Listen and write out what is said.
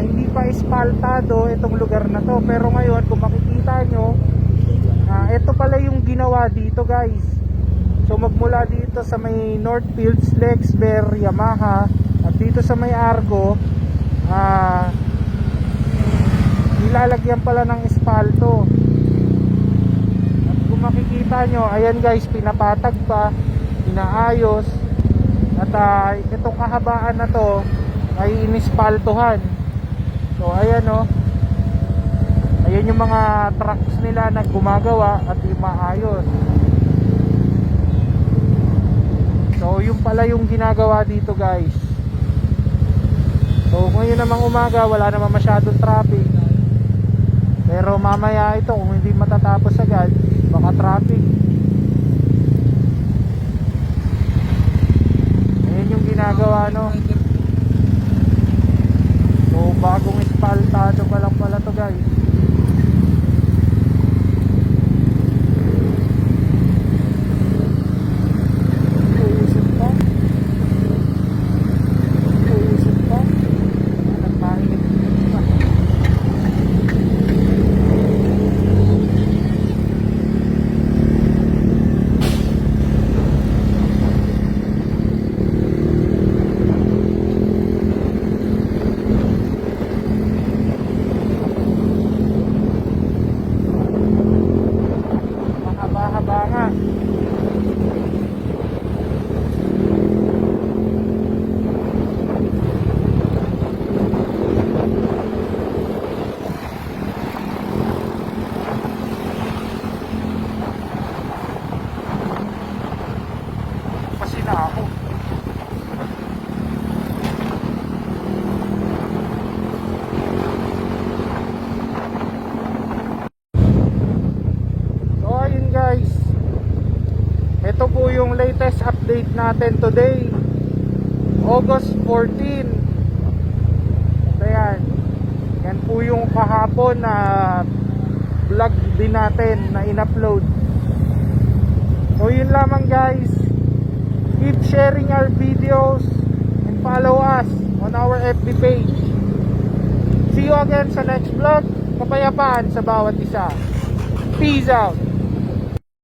hindi pa espaltado itong lugar na to. Pero ngayon, kung makikita nyo, ah, ito pala yung ginawa dito guys. So magmula dito sa may Northfields, Lexber, Yamaha, at dito sa may Argo, ah, nilalagyan pala ng espalto. At kung makikita nyo, ayan guys, pinapatag pa, inaayos, at ah, itong kahabaan na to ay inispaltuhan. So ayan o. Ayan yung mga trucks nila na gumagawa at maayos. So yung pala yung ginagawa dito guys. So ngayon namang umaga wala naman masyadong traffic. Pero mamaya ito kung hindi matatapos agad, baka traffic. Ayan yung ginagawa no. So bagong espaltado pa lang pala to guys. Uusap pa. Uusap pa. Nagpainit pa. Mahaba-haba nga. Kasi na ako. So ayun guys. Ito po yung latest update natin today. August 14. So yan. Yan po yung kahapon na vlog din natin na in-upload. So yun lamang guys. Keep sharing our videos and follow us on our FB page. See you again sa next vlog. Kapayapaan sa bawat isa. Peace out.